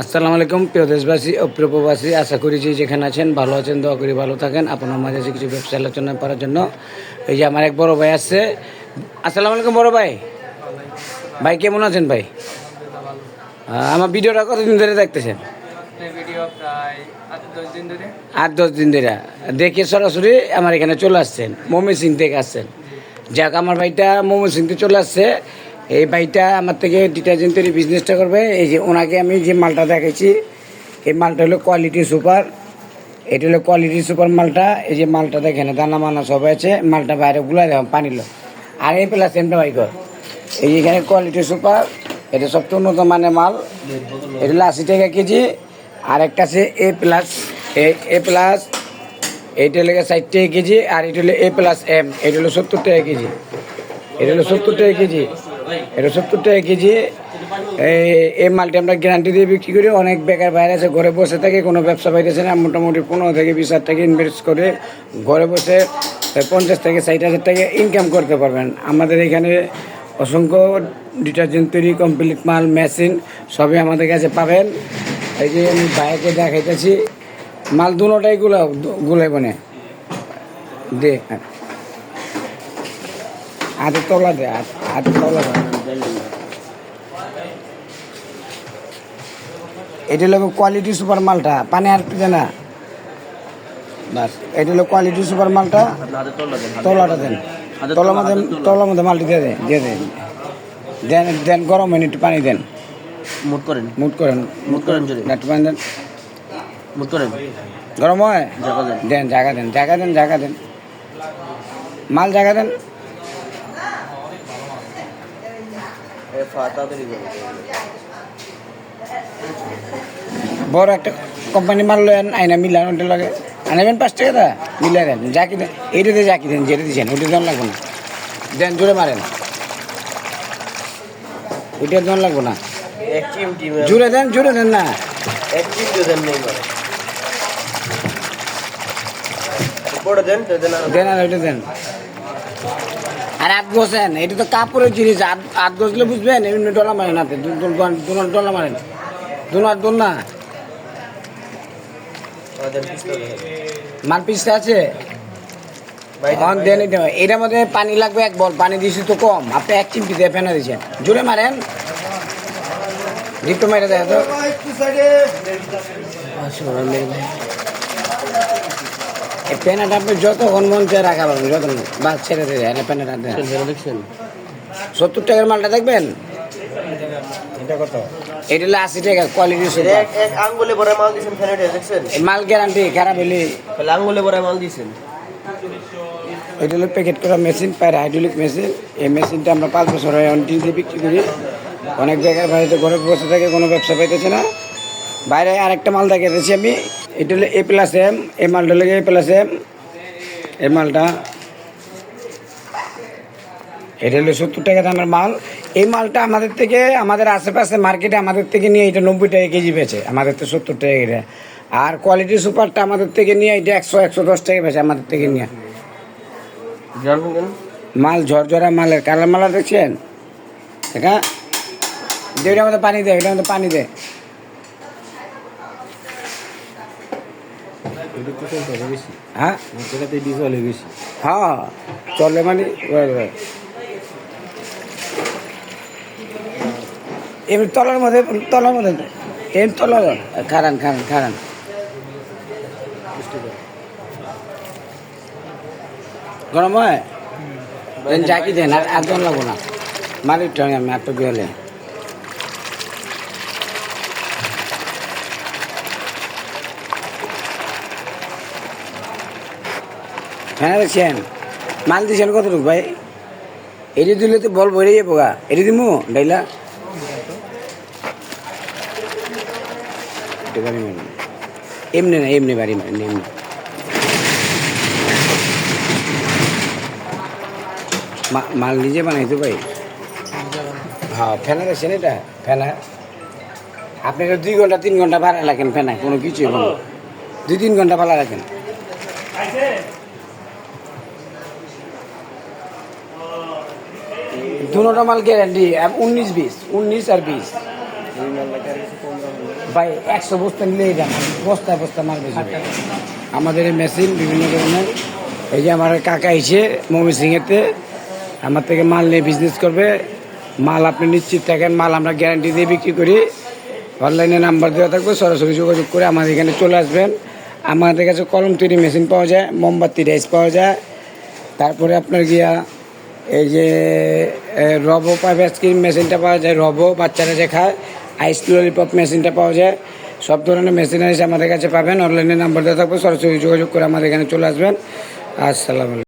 আসসালামু আলাইকুম প্রিয় দেশবাসী ও প্রিয় প্রবাসী আশা করি যে যেখানে আছেন ভালো আছেন দোয়া করি ভালো থাকেন। আপনার মাঝে এসে কিছু ব্যবসা আলোচনা করার জন্য এই যে আমার এক বড় ভাই আসছে আসসালামু আলাইকুম বড় ভাই। ভাই কেমন আছেন ভাই? আমার ভিডিওটা কতদিন ধরে দেখতেছেন? এই ভিডিও প্রায় আট দশ দিন ধরে। আট দশ দিন ধরে। দেখে সরাসরি আমার এখানে চলে আসছেন মমি সিং থেকে আসছেন। যাক আমার ভাইটা মোমো সিং থেকে চলে আসছে। এই ভাইটা আমার থেকে ডিটারজেন্ট তৈরি বিজনেসটা করবে। এই যে ওনাকে আমি যে মালটা দেখেছি এই মালটা হলো কোয়ালিটি সুপার এটা হলো কোয়ালিটি সুপার মালটা। এই যে মালটা দেখেন, দানা মানা সব আছে। মালটা বাইরে গুলা দেওয়া পানি লো। আর এই প্লাস এমটা ভাই কর। এই এখানে কোয়ালিটি সুপার এটা সবচেয়ে উন্নত মানের মাল। এটা হলো আশি টাকা কেজি। আর একটা আছে এ প্লাস এ এ প্লাস এইটা হলো ষাট টাকা কেজি। আর এটা হলো এ প্লাস এম এটা হলো সত্তর টাকা কেজি। এটা হলো সত্তর টাকা কেজি। এটা সত্তর টাকা কেজি। এই এই মালটি আমরা গ্যারান্টি দিয়ে বিক্রি করি। অনেক বেকার বাইরে আছে, ঘরে বসে থাকে, কোনো ব্যবসা পাইতেছে না। মোটামুটি পনেরো থেকে বিশ হাজার টাকা ইনভেস্ট করে ঘরে বসে পঞ্চাশ থেকে ষাট হাজার টাকা ইনকাম করতে পারবেন। আমাদের এখানে অসংখ্য ডিটারজেন্ট তৈরি কমপ্লিট মাল মেশিন সবই আমাদের কাছে পাবেন। এই যে আমি বাইকে দেখাইতেছি। মাল দুটাই গুলা গুলাই বনে। দে হাতে তলা দে হাত- তলা এটা হলো কোয়ালিটি সুপার মালটা পানি আর পিবে না বাস এটা হলো কোয়ালিটি সুপার মালটা। তলাটা দেন। তলার মধ্যে তলার মধ্যে মালটি দিয়ে দেন দিয়ে দেন। দেন দেন গরম একটু পানি দেন। মুট করেন। মুট করেন। মুট করেন একটু পানি দেন। মুট করেন। গরম হয়? দেন জায়গা দেন জায়গা দেন জায়গা দেন। মাল জায়গা দেন এ ফা তাড়াতাড়ি বড় একটা কোম্পানি মাল লেন আইনা মিলান ওটা লাগে আনাবেন পাঁচ টাকা দা? মিলাই দেন জাকি দেন এইটাতে জাকি দেন যেটা দিচ্ছেন ওটা দেন লাগবো না। দেন জোরে মারেন। ওইটা দেন লাগবো না। জোরে দেন জোরে দেন না। দেন আর ওইটা দেন। আর আট গোছেন এটা তো কাপড়ের জিনিস আট আট গোছলে বুঝবেন এমনি ডলা মারেন হাতে দুনো ডলা মারেন দুনো আর দোল না দেন পিস্তল মাল পিসটা আছে? এটার মধ্যে পানি লাগবে এক বল পানি দিয়েছি তো কম। আপনি এক চিমটি দিয়ে ফেনা দিয়েছেন। জোরে মারেন। ডিপটো মেরে দেয় তো। আপনি যতক্ষণ মন চায় রাখা পারবেন বাস ছেড়ে দিয়ে দেয় পেনাটা দেখছেন? সত্তর টাকার মালটা দেখবেন? এটা কত? হলো আশি টাকা কোয়ালিটি এক এক আঙ্গুলে ভরা মাল দিছেন দেখছেন? মাল গ্যারান্টি খারাপ হলে তাহলে আঙ্গুলে ভরা মাল দিছেন এটা হলো প্যাকেট করা মেশিন প্যার হাইড্রোলিক মেশিন এই মেশিনটা আমরা পাঁচ বছর হয় অনটি দিয়ে বিক্রি করি। অনেক জায়গায় বাড়িতে ঘরে বসে থাকে কোনো ব্যবসা পাইতেছে না। বাইরে আরেকটা মাল দেখাতেছি আমি। এটা হলো এ প্লাস এম এই মালটা হলো এ প্লাস এম এই মালটা। এটা হলো সত্তর টাকা দামের মাল। এই মালটা আমাদের থেকে, আমাদের আশেপাশে মার্কেটে আমাদের থেকে নিয়ে এটা নব্বই টাকা কেজি বেচে। আমাদের তো সত্তর টাকা এটা আর কোয়ালিটি সুপারটা আমাদের থেকে নিয়ে এটা একশো একশো দশ টাকা বেচে আমাদের থেকে নিয়ে। মাল ঝরঝরা মালের কালার মালা দেখছেন? দেখা? দে ওটার মধ্যে পানি দেয় ওটার মধ্যে পানি দে। হ্যাঁ? হ্যাঁ চলে মানে এমনি তলার মধ্যে তলার মধ্যে এম তলার খারান খারান খারান গরম হয়? জাকি দেন আর আর জন লাগবো না। মালিক টঙ্গে আমি আর তো হ্যাঁ দেখছেন? মাল দিছেন কতটুকু, ভাই? এটি দিলে তো বল ভরে যাব গা। এটি দিমু, ডাইলা? এমনি না, এমনি বাড়ি এমনি মা- মাল নিজে বানাইতো, ভাই? হ্যাঁ ফেনা দেখছেন এটা? ফেনা? আপনি দুই ঘণ্টা, তিন ঘণ্টা ভাড়া রাখেন ফেনা কোনো হবে দুই, তিন ঘণ্টা ভাড়া রাখেন। দুটো মাল গ্যারান্টি উনিশ বিশ, উনিশ আর বিশ। ভাই, একশো বস্তা নিলে এটা বস্তা বস্তা মাল বেশি। আমাদের এই মেশিন বিভিন্ন ধরনের, এই যে আমার কাকা এসে মমি সিংয়েতে আমার থেকে মাল নিয়ে বিজনেস করবে। মাল আপনি নিশ্চিত থাকেন, মাল আমরা গ্যারান্টি দিয়ে বিক্রি করি। অনলাইনে নাম্বার দেওয়া থাকবে, সরাসরি যোগাযোগ করে আমাদের এখানে চলে আসবেন। আমাদের কাছে কলম তৈরি মেশিন পাওয়া যায়, মোমবাতি রাইস পাওয়া যায়। তারপরে আপনার গিয়া এই যে রবো প্রাইভেট আইসক্রিম মেশিনটা পাওয়া যায় রবো বাচ্চারা যে খায় আইস ললিপপ মেশিনটা পাওয়া যায়, সব ধরনের মেশিনারিজ আমাদের কাছে পাবেন অনলাইনে নাম্বার দেওয়া থাকবে, সরাসরি যোগাযোগ করে আমাদের এখানে চলে আসবেন। আসসালামু